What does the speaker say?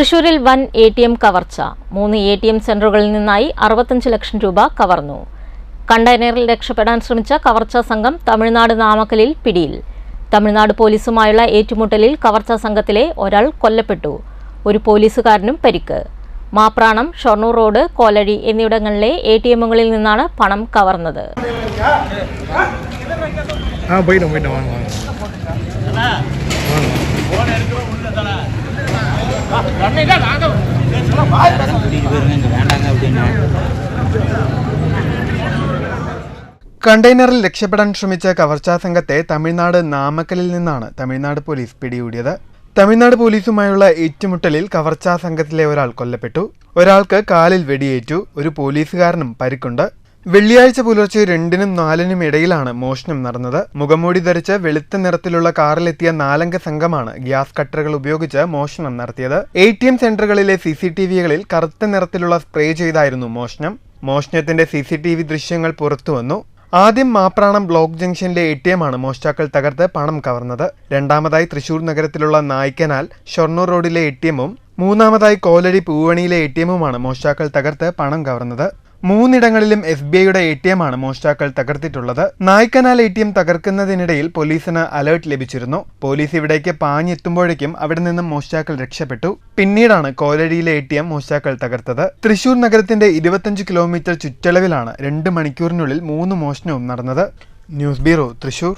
തൃശൂരിൽ വൻ A T M കവർച്ച. മൂന്ന് എ ടി എം സെന്ററുകളിൽ നിന്നായി അറുപത്തഞ്ച് ലക്ഷം രൂപ കവർന്നു. കണ്ടെയ്നറിൽ രക്ഷപ്പെടാൻ ശ്രമിച്ച കവർച്ചാ സംഘം തമിഴ്നാട് നാമക്കലിൽ പിടിയിൽ. തമിഴ്നാട് പോലീസുമായുള്ള ഏറ്റുമുട്ടലിൽ കവർച്ചാ സംഘത്തിലെ ഒരാൾ കൊല്ലപ്പെട്ടു. ഒരു പോലീസുകാരനും പരിക്ക്. മാപ്രാണം ഷൊർണൂർ റോഡ് കോലഴി എന്നിവിടങ്ങളിലെ എ ടി എമ്മുകളിൽ നിന്നാണ് പണം കവർന്നത്. ആ കണ്ടെയ്നറിൽ രക്ഷപ്പെടാൻ ശ്രമിച്ച കവർച്ചാ സംഘത്തെ തമിഴ്നാട് നാമക്കലിൽ നിന്നാണ് തമിഴ്നാട് പോലീസ് പിടികൂടിയത്. തമിഴ്നാട് പോലീസുമായുള്ള ഏറ്റുമുട്ടലിൽ കവർച്ചാ സംഘത്തിലെ ഒരാൾ കൊല്ലപ്പെട്ടു. ഒരാൾക്ക് കാലിൽ വെടിയേറ്റു. ഒരു പോലീസുകാരനും പരിക്കുണ്ട്. വെള്ളിയാഴ്ച പുലർച്ചെ രണ്ടിനും നാലിനും ഇടയിലാണ് മോഷണം നടന്നത്. മുഖംമൂടി ധരിച്ച് വെളുത്ത നിറത്തിലുള്ള കാറിലെത്തിയ നാലംഗ സംഘമാണ് ഗ്യാസ് കട്ടറുകൾ ഉപയോഗിച്ച് മോഷണം നടത്തിയത്. എ ടി എം സെന്ററുകളിലെ സി സി ടി വികളിൽ കറുത്ത നിറത്തിലുള്ള സ്പ്രേ ചെയ്തായിരുന്നു മോഷണം. മോഷണത്തിന്റെ സി സി ടി വി ദൃശ്യങ്ങൾ പുറത്തുവന്നു ആദ്യം മാപ്രാണം ബ്ലോക്ക് ജംഗ്ഷനിലെ എ ടി എമാണ് മോഷ്ടാക്കൾ തകർത്ത് പണം കവർന്നത്. രണ്ടാമതായി തൃശൂർ നഗരത്തിലുള്ള നായ്ക്കനാൽ ഷൊർണൂർ റോഡിലെ എ ടി എമ്മും മൂന്നാമതായി കോലടി പൂവണിയിലെ എ ടി എമ്മുമാണ് മോഷ്ടാക്കൾ തകർത്ത് പണം കവർന്നത്. മൂന്നിടങ്ങളിലും എസ് ബി ഐയുടെ എ ടി എം ആണ് മോഷ്ടാക്കൾ തകർത്തിട്ടുള്ളത്. നായ്ക്കനാൽ എ ടി എം തകർക്കുന്നതിനിടയിൽ പോലീസിന് അലേർട്ട് ലഭിച്ചിരുന്നു. പോലീസ് ഇവിടേക്ക് പാഞ്ഞെത്തുമ്പോഴേക്കും അവിടെ നിന്നും മോഷ്ടാക്കൾ രക്ഷപ്പെട്ടു. പിന്നീടാണ് കോലടിയിലെ എ ടി എം മോഷ്ടാക്കൾ തകർത്തത്. തൃശൂർ നഗരത്തിന്റെ ഇരുപത്തഞ്ച് കിലോമീറ്റർ ചുറ്റളവിലാണ് രണ്ട് മണിക്കൂറിനുള്ളിൽ മൂന്ന് മോഷണവും നടന്നത്. News bureau Thrissur.